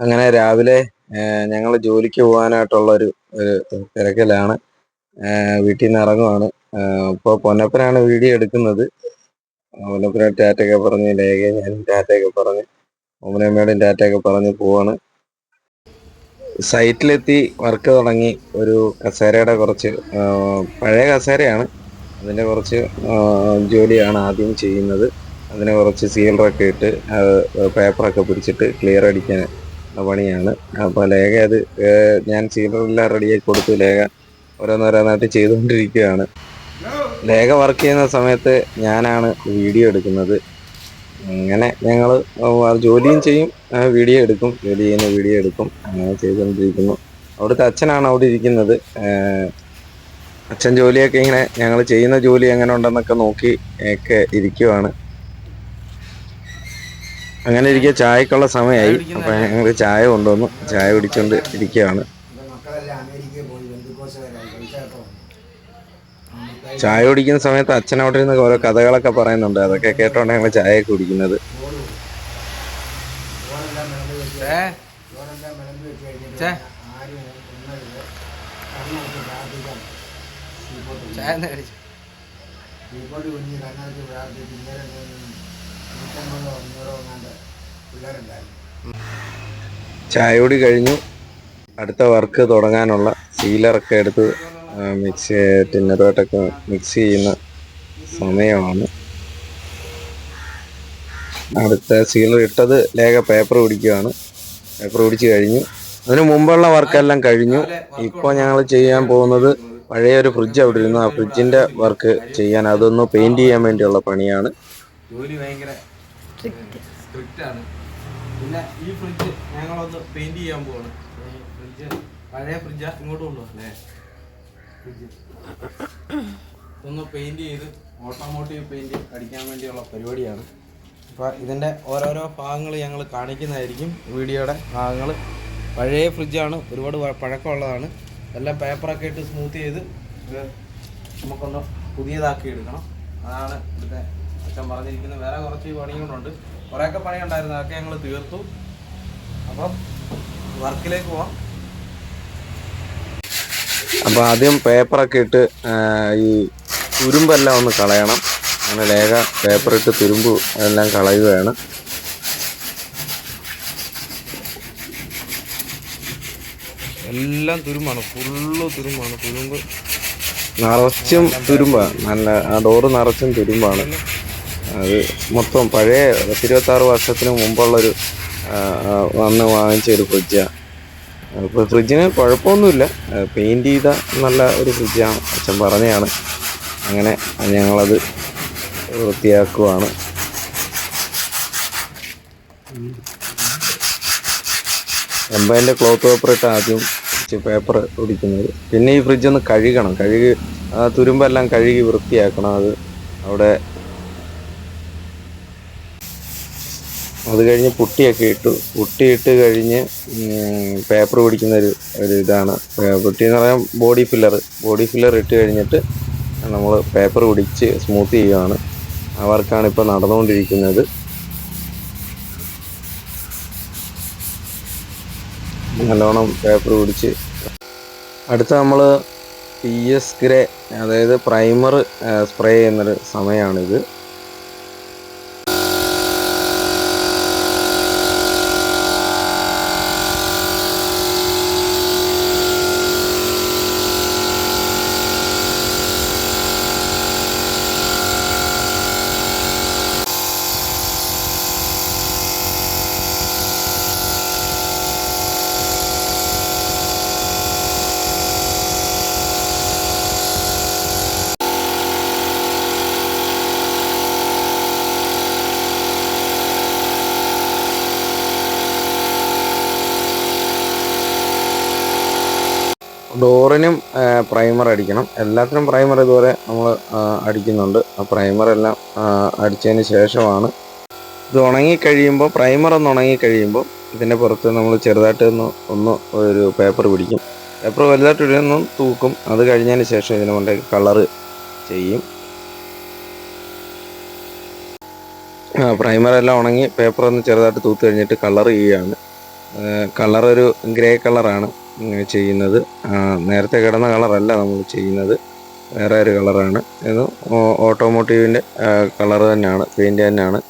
അങ്ങനെ രാവിലെ ഞങ്ങൾ ജോലിക്ക് പോകാനായിട്ടുള്ള ഒരു തിരക്കിലാണ്. വീട്ടിൽ നിന്ന് ഇറങ്ങുവാണ് ഇപ്പോൾ പൊന്നപ്പനാണ് വീഡിയോ എടുക്കുന്നത്. പൊന്നപ്പന ടാറ്റയൊക്കെ പറഞ്ഞ് ലേഖ ഞാൻ ടാറ്റയൊക്കെ പറഞ്ഞ് ഓമനമ്മയുടെയും ടാറ്റയൊക്കെ പറഞ്ഞ് പോവാണ്. സൈറ്റിലെത്തി വർക്ക് തുടങ്ങി. ഒരു കസേരയുടെ കുറച്ച് പഴയ കസേരയാണ്. അതിന്റെ കുറച്ച് ജോലിയാണ് ആദ്യം ചെയ്യുന്നത്. അതിനെ കുറച്ച് സീലറൊക്കെ ഇട്ട് പേപ്പറൊക്കെ പിടിച്ചിട്ട് ക്ലിയർ അടിക്കാൻ പണിയാണ്. അപ്പോൾ ലേഖ അത് ഞാൻ സീലറെല്ലാം റെഡിയാക്കി കൊടുത്തു. ലേഖ ഓരോന്നോരോന്നായിട്ട് ചെയ്തുകൊണ്ടിരിക്കുകയാണ്. ലേഖ വർക്ക് ചെയ്യുന്ന സമയത്ത് ഞാനാണ് വീഡിയോ എടുക്കുന്നത്. അങ്ങനെ ഞങ്ങൾ ജോലിയും ചെയ്യും വീഡിയോ എടുക്കും. ജോലി ചെയ്യുന്ന വീഡിയോ എടുക്കും. അങ്ങനെ ചെയ്തുകൊണ്ടിരിക്കുന്നു. അവിടുത്തെ അച്ഛനാണ് അവിടെ ഇരിക്കുന്നത്. അച്ഛൻ ജോലിയൊക്കെ ഇങ്ങനെ ഞങ്ങൾ ചെയ്യുന്ന ജോലി എങ്ങനെ ഉണ്ടെന്നൊക്കെ നോക്കി ഒക്കെ ഇരിക്കുവാണ്. അങ്ങനെ ഇരിക്കുക ചായക്കുള്ള സമയമായി അപ്പൊ ഞങ്ങൾ ചായ കൊണ്ടുവന്നു. ചായ കുടിച്ചുകൊണ്ട് ഇരിക്കുകയാണ് ചായ കുടിക്കുന്ന സമയത്ത് അച്ഛൻ അവിടെ ഇരുന്ന് ഓരോ കഥകളൊക്കെ പറയുന്നുണ്ട്. അതൊക്കെ കേട്ടോണ്ട് ഞങ്ങൾ ചായ കുടിക്കുന്നത്. ചായ നൂറ്റമ്പതോ അഞ്ഞൂറോ എങ്ങാണ്ട് പിള്ളേരുണ്ടായിരുന്നു ചായ കഴിഞ്ഞു. അടുത്ത വർക്ക് തുടങ്ങാനുള്ള സീലറൊക്കെ എടുത്ത് മിക്സ് ടിന്നറുമായിട്ടൊക്കെ മിക്സ് ചെയ്യുന്ന സമയമാണ്. അടുത്ത സീലർ ഇട്ടത് ലേഖ പേപ്പർ പിടിക്കുകയാണ് പേപ്പർ പിടിച്ച് കഴിഞ്ഞു. അതിന് മുമ്പുള്ള വർക്കെല്ലാം കഴിഞ്ഞു. ഇപ്പോൾ ഞങ്ങൾ ചെയ്യാൻ പോകുന്നത് പഴയ ഒരു ഫ്രിഡ്ജ് അവിടെ ഇരുന്നു. ആ ഫ്രിഡ്ജിന്റെ വർക്ക് ചെയ്യാൻ അതൊന്ന് പെയിന്റ് ചെയ്യാൻ വേണ്ടിയുള്ള പണിയാണ്. ജോലി ഭയങ്കര സ്ട്രിക്റ്റ് ആണ്. പിന്നെ ഈ ഫ്രിഡ്ജ് ഞങ്ങളൊന്ന് പെയിന്റ് ചെയ്യാൻ പോവാണ്. ഫ്രിഡ്ജ് പഴയ ഫ്രിഡ്ജാ ഇങ്ങോട്ട് കൊണ്ടുപോകാം അല്ലേ? ഫ്രിഡ്ജ് ഒന്ന് പെയിന്റ് ചെയ്ത് ഓട്ടോമോട്ടീവ് പെയിന്റ് അടിക്കാൻ വേണ്ടിയുള്ള പരിപാടിയാണ്. അപ്പോൾ ഇതിന്റെ ഓരോരോ ഭാഗങ്ങൾ ഞങ്ങൾ കാണിക്കുന്നതായിരിക്കും. വീഡിയോയുടെ ഭാഗങ്ങൾ പഴയ ഫ്രിഡ്ജാണ് ഒരുപാട് പഴക്കമുള്ളതാണ്. എല്ലാം പേപ്പറൊക്കെ ഇട്ട് സ്മൂത്ത് ചെയ്ത് നമുക്കൊന്ന് പുതിയതാക്കി എടുക്കണം. അതാണ് ഇവിടുത്തെ അച്ഛൻ പറഞ്ഞിരിക്കുന്നത് വേറെ കുറച്ച് പണികളുണ്ട്. കുറേയൊക്കെ പണിയുണ്ടായിരുന്നു. അതൊക്കെ ഞങ്ങൾ തീർത്തു. അപ്പം വർക്കിലേക്ക് പോവാം. അപ്പൊ ആദ്യം പേപ്പറൊക്കെ ഇട്ട് ഈ തുരുമ്പെല്ലാം ഒന്ന് കളയണം. അങ്ങനെ ലേഖ പേപ്പർ ഇട്ട് തുരുമ്പ് എല്ലാം കളയുകയാണ്. എല്ലാം തുരുമ്പാണ്. ഫുള്ള് തുരുമ്പാണ്. തുരുമ്പ്. നിറച്ചും തുരുമ്പാണ്. നല്ല ആ ഡോറ് നിറച്ചും തുരുമ്പാണ്. അത് മൊത്തം പഴയ ഇരുപത്തി ആറ് വർഷത്തിന് മുമ്പുള്ളൊരു വന്ന് വാങ്ങിച്ച ഒരു ഫ്രിഡ്ജാണ് ഇപ്പോൾ ഫ്രിഡ്ജിന് കുഴപ്പമൊന്നുമില്ല. പെയിന്റ് ചെയ്ത നല്ല ഒരു ഫ്രിഡ്ജാണ് അച്ഛൻ പറഞ്ഞതാണ്. അങ്ങനെ ഞങ്ങളത് വൃത്തിയാക്കുവാണ്. എംബൈന്റെ ക്ലോത്ത് പേപ്പർ ഇട്ട് ആദ്യം പേപ്പർ ഒടിക്കുന്നത് പിന്നെ ഈ ഫ്രിഡ്ജ് ഒന്ന് കഴുകണം. കഴുകി ആ തുരുമ്പെല്ലാം കഴുകി വൃത്തിയാക്കണം. അത് അവിടെ അത് കഴിഞ്ഞ് പുട്ടിയൊക്കെ ഇട്ടു. പുട്ടിയിട്ട് കഴിഞ്ഞ് പേപ്പർ പിടിക്കുന്ന ഒരു ഒരു ഇതാണ്. പുട്ടി എന്ന് പറയാൻ ബോഡി ഫില്ലർ ബോഡി ഫില്ലർ ഇട്ട് കഴിഞ്ഞിട്ട് നമ്മൾ പേപ്പർ പിടിച്ച് സ്മൂത്ത് ചെയ്യുകയാണ് ആ വർക്കാണ് ഇപ്പോൾ നടന്നുകൊണ്ടിരിക്കുന്നത്. നല്ലോണം പേപ്പർ പിടിച്ച്. അടുത്ത നമ്മൾ പി എസ് ഗ്രേ അതായത് പ്രൈമർ സ്പ്രേ ചെയ്യുന്നൊരു സമയമാണിത്. ഡോറിനും പ്രൈമർ അടിക്കണം. എല്ലാത്തിനും പ്രൈമർ ഇതുപോലെ നമ്മൾ അടിക്കുന്നുണ്ട്. ആ പ്രൈമർ എല്ലാം അടിച്ചതിന് ശേഷമാണ്. ഇത് ഉണങ്ങിക്കഴിയുമ്പോൾ പ്രൈമർ ഒന്ന് ഉണങ്ങി കഴിയുമ്പോൾ ഇതിന്റെ പുറത്ത് നമ്മൾ ചെറുതായിട്ട് ഒന്ന് ഒന്ന് ഒരു പേപ്പർ പിടിക്കും. പേപ്പർ വലുതായിട്ട് ഇടുന്നു തൂക്കും. അത് കഴിഞ്ഞതിന് ശേഷം ഇതിനെ കൊണ്ട് കളറ് ചെയ്യും. പ്രൈമർ എല്ലാം ഉണങ്ങി പേപ്പർ ഒന്ന് ചെറുതായിട്ട് തൂത്ത് കഴിഞ്ഞിട്ട് കളർ ചെയ്യുകയാണ്. കളർ ഒരു ഗ്രേ കളറാണ്. ചെയ്യുന്നത്. നേരത്തെ കിടന്ന കളറല്ല നമ്മൾ ചെയ്യുന്നത്. വേറെ ഒരു കളറാണ്. ഇത് ഓട്ടോമോട്ടീവിന്റെ കളർ തന്നെയാണ് പെയിന്റ് തന്നെയാണ്.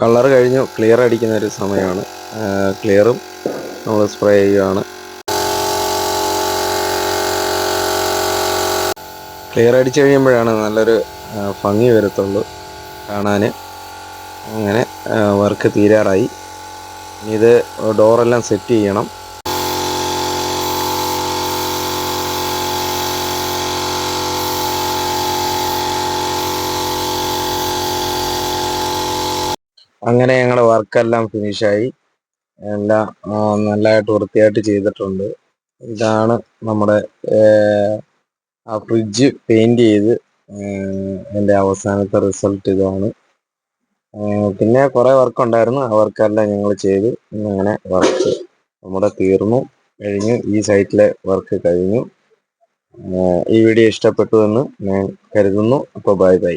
കളർ കഴിഞ്ഞു ക്ലിയർ അടിക്കുന്ന ഒരു സമയമാണ്. ക്ലിയറും നമ്മൾ സ്പ്രേ ചെയ്യുകയാണ് ക്ലിയർ അടിച്ചു കഴിയുമ്പോഴാണ് നല്ലൊരു ഭംഗി വരത്തുള്ളൂ കാണാൻ അങ്ങനെ വർക്ക് തീരാറായി. ഇനി ഇത് ഡോറെല്ലാം സെറ്റ് ചെയ്യണം. അങ്ങനെ ഞങ്ങളുടെ വർക്കെല്ലാം ഫിനിഷായി. എല്ലാം നല്ലതായിട്ട് വൃത്തിയായിട്ട് ചെയ്തിട്ടുണ്ട്. ഇതാണ് നമ്മുടെ ആ ഫ്രിഡ്ജ് പെയിന്റ് ചെയ്ത് എന്റെ അവസാനത്തെ റിസൾട്ട് ഇതാണ്. പിന്നെ കുറേ വർക്ക് ഉണ്ടായിരുന്നു. ആ വർക്കെല്ലാം ഞങ്ങൾ ചെയ്തു. ഇങ്ങനെ വർക്ക് നമ്മുടെ തീർന്നു. കഴിഞ്ഞു. ഈ സൈറ്റിലെ വർക്ക് കഴിഞ്ഞു. ഈ വീഡിയോ ഇഷ്ടപ്പെട്ടു എന്ന് ഞാൻ കരുതുന്നു. അപ്പോൾ ബൈ ബൈ